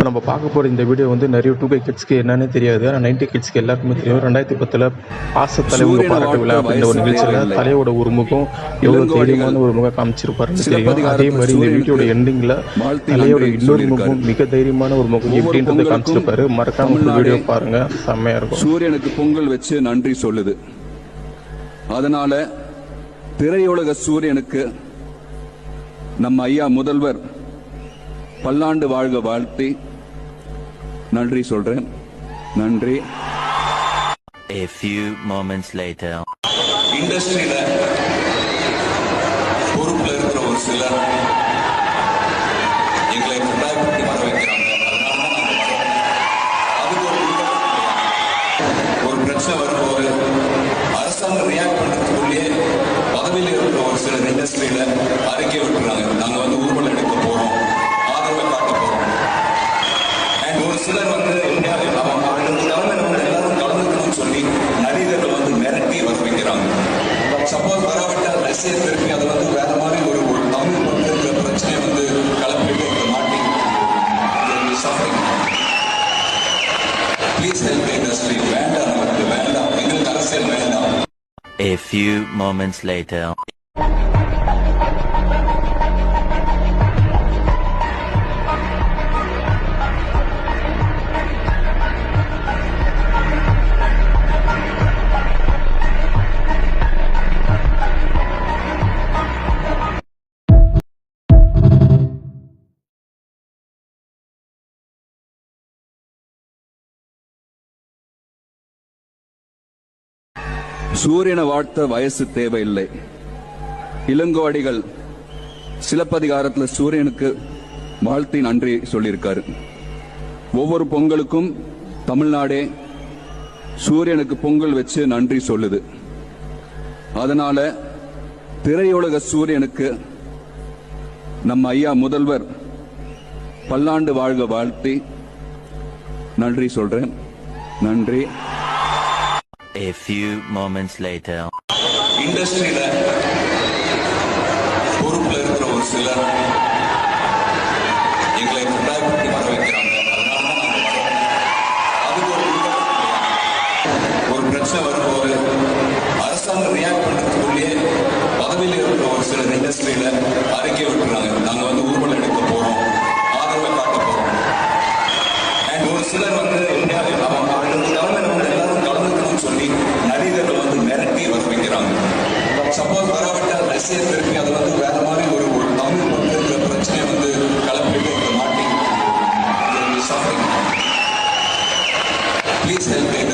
இப்போ நம்ம பார்க்க போகிற இந்த வீடியோ வந்து நிறைய டூ கே கிட்ஸ்க்கு என்னன்னு தெரியாது. ஆனால் நைன்டி கிட்ஸ்க்கு எல்லாருக்குமே தெரியும். ரெண்டாயிரத்தி பத்தில் பாச தலைவர் பாராட்டு விழா அப்படின்ற ஒரு நிகழ்ச்சியில் தலையோட ஒரு முகம் எவ்வளோ தைரியமான ஒரு முகம் காமிச்சிருப்பாருன்னு தெரியும். அதே மாதிரி இந்த வீடியோட எண்டிங்கில் தலையோட இன்னொரு முகம் மிக தைரியமான ஒரு முகம் எப்படின்றத காமிச்சிருப்பாரு. மறக்காம வீடியோ பாருங்க. செம்மையா இருக்கும். சூரியனுக்கு பொங்கல் வச்சு நன்றி சொல்லுது. அதனால திரையுலக சூரியனுக்கு நம்ம ஐயா முதல்வர் பல்லாண்டு வாழ்க வாழ்த்தி நன்றி சொல்றேன் நன்றி A few moments later. இண்டஸ்ட்ரியில பொறுப்புல இருக்கிற ஒரு சிலர் A few moments later. சூரியனை வாழ்த்த வயசு தேவையில்லை. இளங்கோடிகள் சிலப்பதிகாரத்தில் சூரியனுக்கு வாழ்த்தி நன்றி சொல்லியிருக்காரு. ஒவ்வொரு பொங்கலுக்கும் தமிழ்நாடே சூரியனுக்கு பொங்கல் வச்சு நன்றி சொல்லுது. அதனால திரையுலக சூரியனுக்கு நம்ம ஐயா முதல்வர் பல்லாண்டு வாழ்க வாழ்த்தி நன்றி சொல்றேன். நன்றி. A few moments later. இண்டஸ்ட்ரியில பொறுப்புல இருக்கிற ஒரு சிலர் எங்களை கட்டாயப்படுத்தி வர வைக்கிறாங்க அதுக்கு ஒரு ஒரு பிரச்சனை வரும்போது அரசாங்கம் ரியாக்ட் பண்றதுக்குள்ளேயே பதவியில் இருக்கிற ஒரு சிலர் இண்டஸ்ட்ரியில